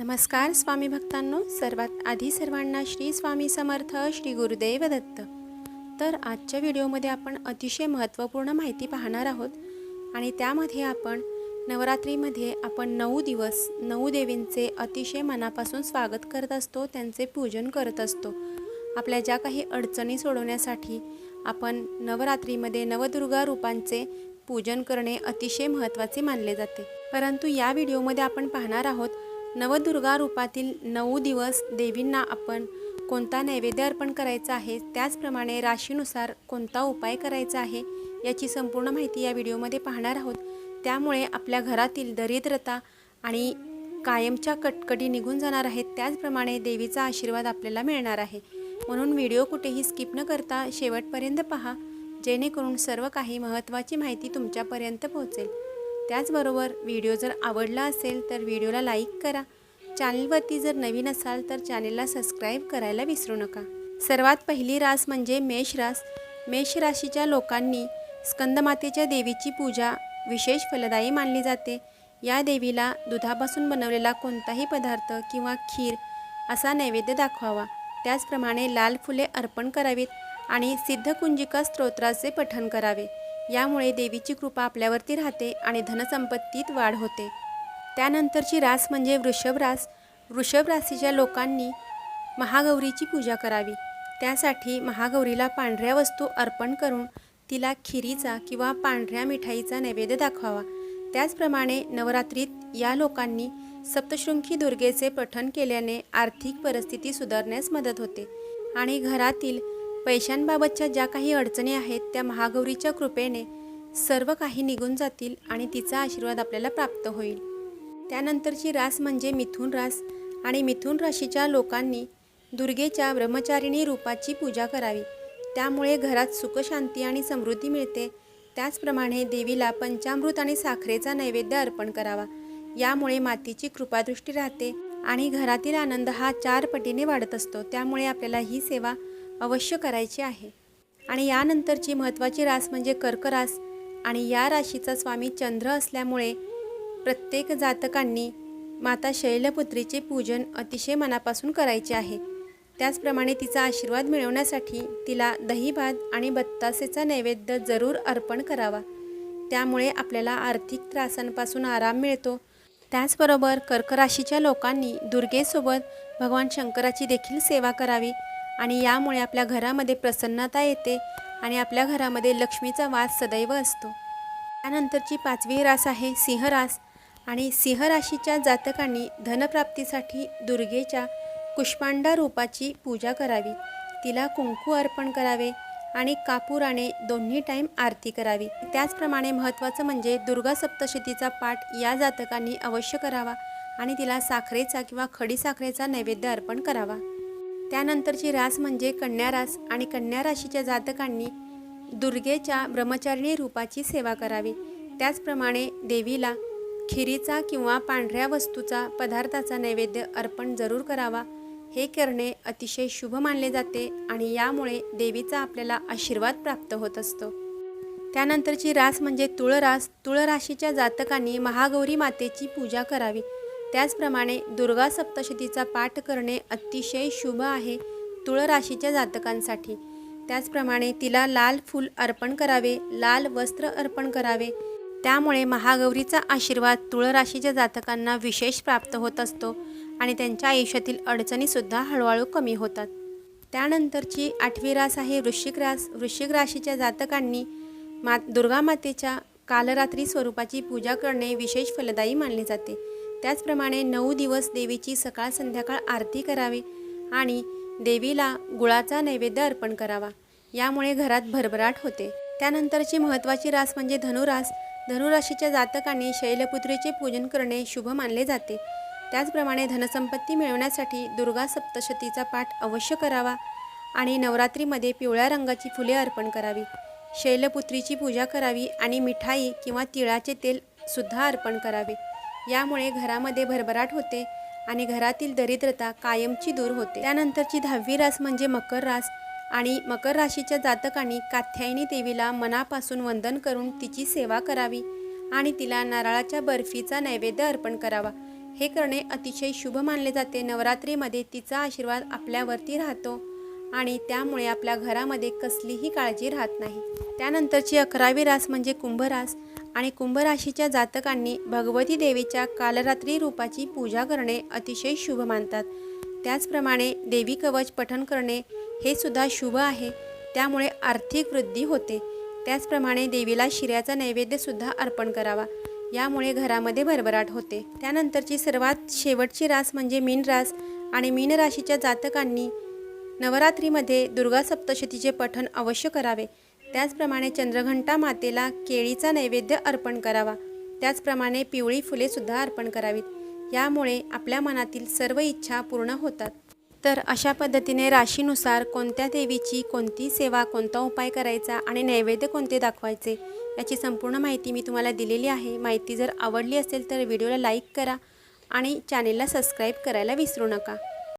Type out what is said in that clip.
नमस्कार स्वामी भक्तांनो सर्वात आधी सर्वांना श्री स्वामी समर्थ श्री गुरुदेव दत्त. तर आजच्या व्हिडिओमध्ये आपण अतिशय महत्त्वपूर्ण माहिती पाहणार आहोत आणि त्यामध्ये आपण नवरात्रीमध्ये आपण नऊ दिवस नऊ देवींचे अतिशय मनापासून स्वागत करत असतो त्यांचे पूजन करत असतो. आपल्या ज्या काही अडचणी सोडवण्यासाठी आपण नवरात्रीमध्ये नवदुर्गा रूपांचे पूजन करणे अतिशय महत्त्वाचे मानले जाते. परंतु या व्हिडिओमध्ये आपण पाहणार आहोत नवदुर्गा रूपातील नऊ दिवस देवींना आपण कोणता नैवेद्य अर्पण करायचा आहे त्याचप्रमाणे राशीनुसार कोणता उपाय करायचा आहे याची संपूर्ण माहिती या व्हिडिओमध्ये पाहणार आहोत. त्यामुळे आपल्या घरातील दरिद्रता आणि कायमच्या कटकटी निघून जाणार आहेत त्याचप्रमाणे देवीचा आशीर्वाद आपल्याला मिळणार आहे. म्हणून व्हिडिओ कुठेही स्किप न करता शेवटपर्यंत पहा जेणेकरून सर्व काही महत्त्वाची माहिती तुमच्यापर्यंत पोहोचेल. त्याचबरोबर व्हिडिओ जर आवडला असेल तर व्हिडिओला लाईक करा. चॅनलवरती जर नवीन असाल तर चॅनेलला सबस्क्राईब करायला विसरू नका. सर्वात पहिली रास म्हणजे मेष रास. मेष राशीच्या लोकांनी स्कंदमातेच्या देवीची पूजा विशेष फलदायी मानली जाते. या देवीला दुधापासून बनवलेला कोणताही पदार्थ किंवा खीर असा नैवेद्य दाखवावा. त्याचप्रमाणे लाल फुले अर्पण करावीत आणि सिद्धकुंजिका स्तोत्राचे पठण करावे. यामुळे देवीची कृपा आपल्यावरती राहते आणि धनसंपत्तीत वाढ होते. त्यानंतरची रास म्हणजे वृषभ रास. वृषभ राशीच्या लोकांनी महागौरीची पूजा करावी. त्यासाठी महागौरीला पांढऱ्या वस्तू अर्पण करून तिला खिरीचा किंवा पांढऱ्या मिठाईचा नैवेद्य दाखवावा. त्याचप्रमाणे नवरात्रीत या लोकांनी सप्तशृंखी दुर्गेचे पठण केल्याने आर्थिक परिस्थिती सुधारण्यास मदत होते आणि घरातील पैशांबाबतच्या ज्या काही अडचणी आहेत त्या महागौरीच्या कृपेने सर्व काही निघून जातील आणि तिचा आशीर्वाद आपल्याला प्राप्त होईल. त्यानंतरची रास म्हणजे मिथुन रास आणि मिथुन राशीच्या लोकांनी दुर्गेच्या ब्रह्मचारिणी रूपाची पूजा करावी. त्यामुळे घरात सुखशांती आणि समृद्धी मिळते. त्याचप्रमाणे देवीला पंचामृत आणि साखरेचा नैवेद्य अर्पण करावा. यामुळे मातीची कृपादृष्टी राहते आणि घरातील आनंद हा चार पटीने वाढत असतो. त्यामुळे आपल्याला ही सेवा अवश्य करायची आहे. आणि यानंतरची महत्त्वाची रास म्हणजे कर्करास. आणि या राशीचा स्वामी चंद्र असल्यामुळे प्रत्येक जातकांनी माता शैलपुत्रीचे पूजन अतिशय मनापासून करायचे आहे. त्याचप्रमाणे तिचा आशीर्वाद मिळवण्यासाठी तिला दही भात आणि बत्तासेचा नैवेद्य जरूर अर्पण करावा. त्यामुळे आपल्याला आर्थिक त्रासांपासून आराम मिळतो. त्याचबरोबर कर्क राशीच्या लोकांनी दुर्गेसोबत भगवान शंकराची देखील सेवा करावी. आणि यामुळे आपल्या घरामध्ये प्रसन्नता येते आणि आपल्या घरामध्ये लक्ष्मीचा वास सदैव असतो. त्यानंतरची पाचवी रास आहे सिंहरास आणि सिंहराशीच्या जातकांनी धनप्राप्तीसाठी दुर्गेच्या कुष्मांडा रूपाची पूजा करावी. तिला कुंकू अर्पण करावे आणि कापुराने दोन्ही टाईम आरती करावी. त्याचप्रमाणे महत्त्वाचं म्हणजे दुर्गा सप्तशतीचा पाठ या जातकांनी अवश्य करावा आणि तिला साखरेचा किंवा खडी साखरेचा नैवेद्य अर्पण करावा. त्यानंतरची रास म्हणजे कन्या रास आणि कन्या राशीच्या जातकांनी दुर्गेच्या ब्रह्मचारिणी रूपाची सेवा करावी. त्याचप्रमाणे देवीला खिरीचा किंवा पांढऱ्या वस्तूचा पदार्थाचा नैवेद्य अर्पण जरूर करावा. हे करणे अतिशय शुभ मानले जाते आणि यामुळे देवीचा आपल्याला आशीर्वाद प्राप्त होत असतो. त्यानंतरची रास म्हणजे तुळरास तुळराशीच्या जातकांनी महागौरी मातेची पूजा करावी. त्याचप्रमाणे दुर्गा सप्तशतीचा पाठ करणे अतिशय शुभ आहे तुळ राशीच्या जातकांसाठी. त्याचप्रमाणे तिला लाल फूल अर्पण करावे लाल वस्त्र अर्पण करावे. त्यामुळे महागौरीचा आशीर्वाद तुळ राशीच्या जातकांना विशेष प्राप्त होत असतो आणि त्यांच्या आयुष्यातील अडचणीसुद्धा हळूहळू कमी होतात. त्यानंतरची आठवी रास आहे वृश्चिक रास. वृश्चिक राशीच्या जातकांनी मा दुर्गा मातेच्या कालरात्री स्वरूपाची पूजा करणे विशेष फलदायी मानले जाते. त्याचप्रमाणे नऊ दिवस देवीची सकाळ संध्याकाळ आरती करावी आणि देवीला गुळाचा नैवेद्य अर्पण करावा. यामुळे घरात भरभराट होते. त्यानंतरची महत्त्वाची रास म्हणजे धनुरास. धनुराशीच्या जातकांनी शैलपुत्रीचे पूजन करणे शुभ मानले जाते. त्याचप्रमाणे धनसंपत्ती मिळवण्यासाठी दुर्गा सप्तशतीचा पाठ अवश्य करावा आणि नवरात्रीमध्ये पिवळ्या रंगाची फुले अर्पण करावी. शैलपुत्रीची पूजा करावी आणि मिठाई किंवा तिळाचे तेल सुद्धा अर्पण करावे. यामुळे घरामध्ये भरभराट होते आणि घरातील दरिद्रता कायमची दूर होते. त्यानंतरची दहावी रास म्हणजे मकर रास आणि मकर राशीच्या जातकांनी कात्यायनी देवीला मनापासून वंदन करून तिची सेवा करावी आणि तिला नारळाच्या बर्फीचा नैवेद्य अर्पण करावा. हे करणे अतिशय शुभ मानले जाते. नवरात्रीमध्ये तिचा आशीर्वाद आपल्यावरती राहतो आणि त्यामुळे आपल्या घरामध्ये कसलीही काळजी राहत नाही. त्यानंतरची अकरावी रास म्हणजे कुंभरास आणि कुंभराशीच्या जातकांनी भगवती देवीच्या कालरात्री रूपाची पूजा करणे अतिशय शुभ मानतात. त्याचप्रमाणे देवी कवच पठण करणे हे सुद्धा शुभ आहे. त्यामुळे आर्थिक वृद्धी होते. त्याचप्रमाणे देवीला शिऱ्याचा नैवेद्यसुद्धा अर्पण करावा. यामुळे घरामध्ये भरभराट होते. त्यानंतरची सर्वात शेवटची रास म्हणजे मीन रास आणि मीन राशीच्या जातकांनी नवरात्रीमध्ये दुर्गा सप्तशतीचे पठण अवश्य करावे. त्याचप्रमाणे चंद्रघंटा मातेला केळीचा नैवेद्य अर्पण करावा. त्याचप्रमाणे पिवळी फुलेसुद्धा अर्पण करावीत. यामुळे आपल्या मनातील सर्व इच्छा पूर्ण होतात. तर अशा पद्धतीने राशीनुसार कोणत्या देवीची कोणती सेवा कोणता उपाय करायचा आणि नैवेद्य कोणते दाखवायचे याची संपूर्ण माहिती मी तुम्हाला दिलेली आहे. माहिती जर आवडली असेल तर व्हिडिओला लाईक करा आणि चॅनेलला सबस्क्राईब करायला विसरू नका.